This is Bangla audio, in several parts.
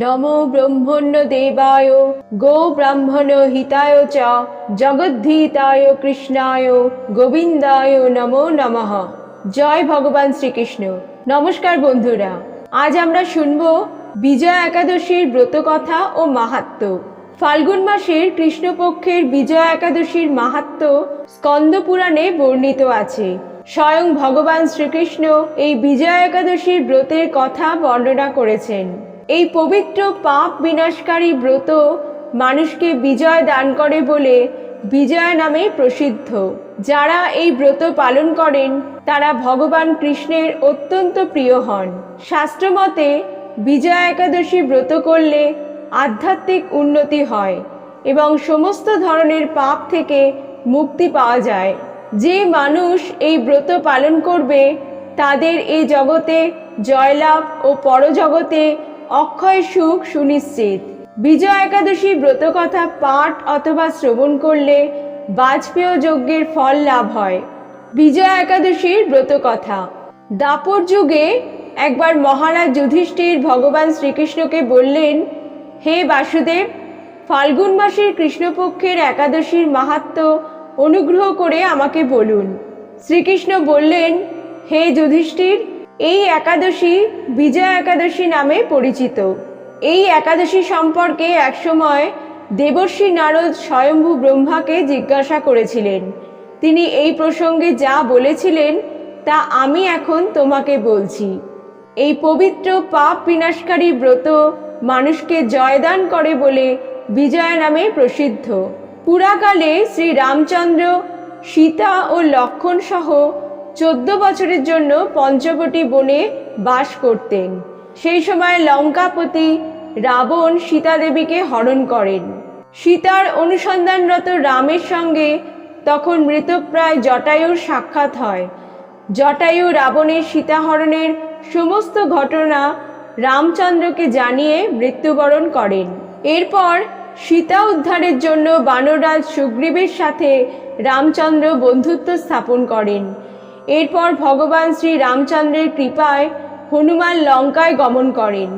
নমো ব্রহ্মণ্য দেবায় গো ব্রাহ্মণ হিতায় চ জগদ্ধিতায় কৃষ্ণায় গোবিন্দায় নমো নমঃ জয় ভগবান শ্রীকৃষ্ণ নমস্কার বন্ধুরা, আজ আমরা শুনব বিজয়া একাদশীর ব্রতকথা ও মাহাত্ম্য। ফাল্গুন মাসের কৃষ্ণপক্ষের বিজয়া একাদশীর মাহাত্ম্য স্কন্দ পুরাণে বর্ণিত আছে। স্বয়ং ভগবান শ্রীকৃষ্ণ এই বিজয়া একাদশীর ব্রতের কথা বর্ণনা করেছেন। এই পবিত্র পাপ বিনাশকারী ব্রত মানুষকে বিজয় দান করে বলে বিজয়া নামে প্রসিদ্ধ। যারা এই ব্রত পালন করেন, তারা ভগবান কৃষ্ণের অত্যন্ত প্রিয় হন। শাস্ত্রমতে, বিজয়া একাদশী ব্রত করলে আধ্যাত্মিক উন্নতি হয় এবং সমস্ত ধরনের পাপ থেকে মুক্তি পাওয়া যায়। যে মানুষ এই ব্রত পালন করবে, তাদের এই জগতে জয়লাভ ও পরজগতে অক্ষয় সুখ সুনিশ্চিত। বিজয় একাদশী ব্রতকথা পাঠ অথবা শ্রবণ করলে বাজপেয় যজ্ঞের ফল লাভ হয়। বিজয়া একাদশীর ব্রতকথা। দাপর যুগে একবার মহারাজ যুধিষ্ঠির ভগবান শ্রীকৃষ্ণকে বললেন, হে বাসুদেব ফাল্গুন মাসের কৃষ্ণপক্ষের একাদশীর মাহাত্ম্য অনুগ্রহ করে আমাকে বলুন। শ্রীকৃষ্ণ বললেন, হে যুধিষ্ঠির এই একাদশী বিজয়া একাদশী নামে পরিচিত। এই একাদশী সম্পর্কে একসময় দেবর্ষী নারদ স্বয়ম্ভু ব্রহ্মাকে জিজ্ঞাসা করেছিলেন। তিনি এই প্রসঙ্গে যা বলেছিলেন, তা আমি এখন তোমাকে বলছি। এই পবিত্র পাপ বিনাশকারী ব্রত মানুষকে জয়দান করে বলে বিজয়া নামে প্রসিদ্ধ। পুরাকালে শ্রী রামচন্দ্র, সীতা ও লক্ষণ সহ চোদ্দ বছরের জন্য পঞ্চবটি বনে বাস করতেন। সেই সময় লঙ্কাপতি রাবণ সীতা দেবীকে হরণ করেন। সীতার অনুসন্ধানরত রামের সঙ্গে তখন মৃতপ্রায় জটায়ুর সাক্ষাৎ হয়। জটায়ু রাবণের সীতাহরণের সমস্ত ঘটনা রামচন্দ্রকে জানিয়ে মৃত্যুবরণ করেন। এরপর সীতা উদ্ধারের জন্য বানরাজ সুগ্রীবের সাথে রামচন্দ্র বন্ধুত্ব স্থাপন করেন। এরপর ভগবান শ্রী রামচন্দ্রের কৃপায় হনুমান লঙ্কায় গমন করেন।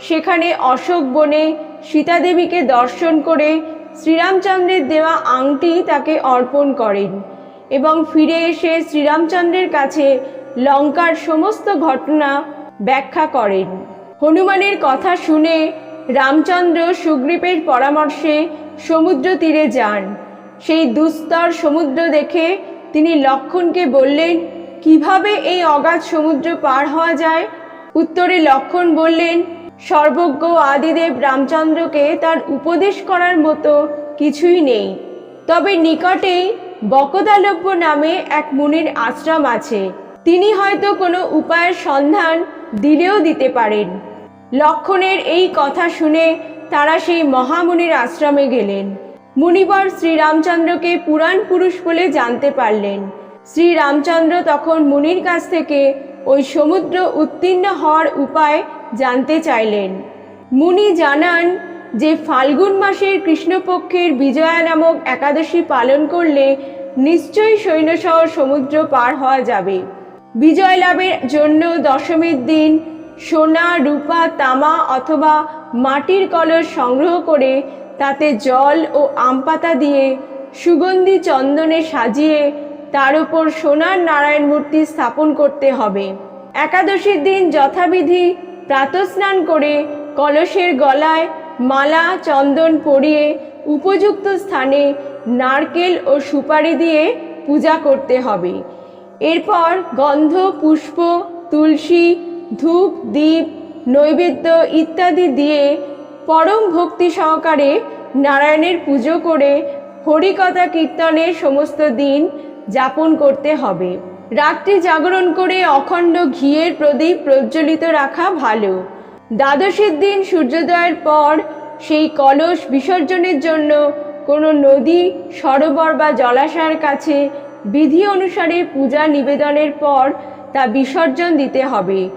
সেখানে অশোক বনে সীতাদেবীকে দর্শন করে শ্রীরামচন্দ্রের দেওয়া আংটি তাকে অর্পণ করেন এবং ফিরে এসে শ্রীরামচন্দ্রের কাছে লঙ্কার সমস্ত ঘটনা ব্যাখ্যা করেন। হনুমানের কথা শুনে রামচন্দ্র সুগ্রীবের পরামর্শে সমুদ্র তীরে যান। সেই দুস্তর সমুদ্র দেখে তিনি লক্ষণকে বললেন, কীভাবে এই অগাধ সমুদ্র পার হওয়া যায়? উত্তরে লক্ষণ বললেন, সর্বজ্ঞ আদিদেব রামচন্দ্রকে তার উপদেশ করার মতো কিছুই নেই। তবে নিকটেই বকদালব্য নামে এক মুনির আশ্রম আছে। তিনি হয়তো কোনো উপায়ের সন্ধান দিলেও দিতে পারেন। লক্ষণের এই কথা শুনে তারা সেই মহামুনির আশ্রমে গেলেন। মুনিবর শ্রীরামচন্দ্রকে পুরাণ পুরুষ বলে জানতে পারলেন। শ্রীরামচন্দ্র তখন মুনির কাছ থেকে ওই সমুদ্র উত্তীর্ণ হওয়ার উপায় জানতে চাইলেন। মুনি জানান যে, ফাল্গুন মাসের কৃষ্ণপক্ষের বিজয়া নামক একাদশী পালন করলে নিশ্চয়ই সৈন্যসহ সমুদ্র পার হওয়া যাবে। বিজয় লাভের জন্য দশমীর দিন সোনা, রূপা, তামা অথবা মাটির কলস সংগ্রহ করে তাতে জল ও আমপাতা দিয়ে সুগন্ধি চন্দনে সাজিয়ে তার উপর সোনার নারায়ণ মূর্তি স্থাপন করতে হবে। একাদশীর দিন যথাবিধি প্রাতস্নান করে কলসের গলায় মালা, চন্দন পরিয়ে উপযুক্ত স্থানে নারকেল ও সুপারি দিয়ে পূজা করতে হবে। এরপর গন্ধ, পুষ্প, তুলসী, ধূপ দ্বীপ নৈবেদ্য ইত্যাদি দিয়ে পরম ভক্তি সহকারে নারায়ণের পুজো করে হরিকথা কীর্তনের সমস্ত দিন যাপন করতে হবে। রাত্রি জাগরণ করে অখণ্ড ঘিয়ের প্রদীপ প্রজ্বলিত রাখা ভালো। দ্বাদশীর দিন সূর্যোদয়ের পর সেই কলস বিসর্জনের জন্য কোনো নদী, সরোবর বা জলাশয়ের কাছে বিধি অনুসারে পূজা নিবেদনের পর তা বিসর্জন দিতে হবে।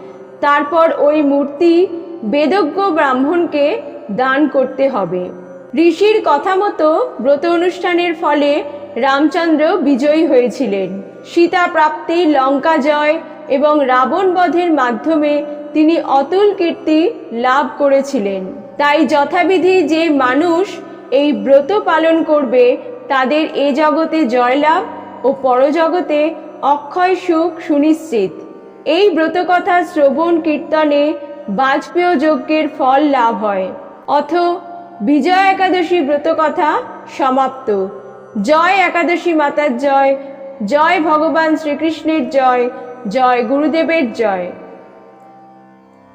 তারপর ওই মূর্তি বেদজ্ঞ ব্রাহ্মণকে দান করতে হবে। ঋষির কথা মতো ব্রত অনুষ্ঠানের ফলে রামচন্দ্র বিজয়ী হয়েছিলেন। সীতা প্রাপ্তি, লঙ্কা জয় এবং রাবণ বধের মাধ্যমে তিনি অতুল কীর্তি লাভ করেছিলেন। তাই যথাবিধি যে মানুষ এই ব্রত পালন করবে, তাদের এ জগতে জয়লাভ ও পরজগতে অক্ষয় সুখ সুনিশ্চিত। এই ব্রতকথা শ্রবণ কীর্তনে বাজপেয় যজ্ঞের ফল লাভ হয়। অথ বিজয় একাদশী ব্রতকথা সমাপ্ত। জয় একাদশী মাতার জয় জয় ভগবান শ্রীকৃষ্ণের জয় জয় গুরুদেবের জয়।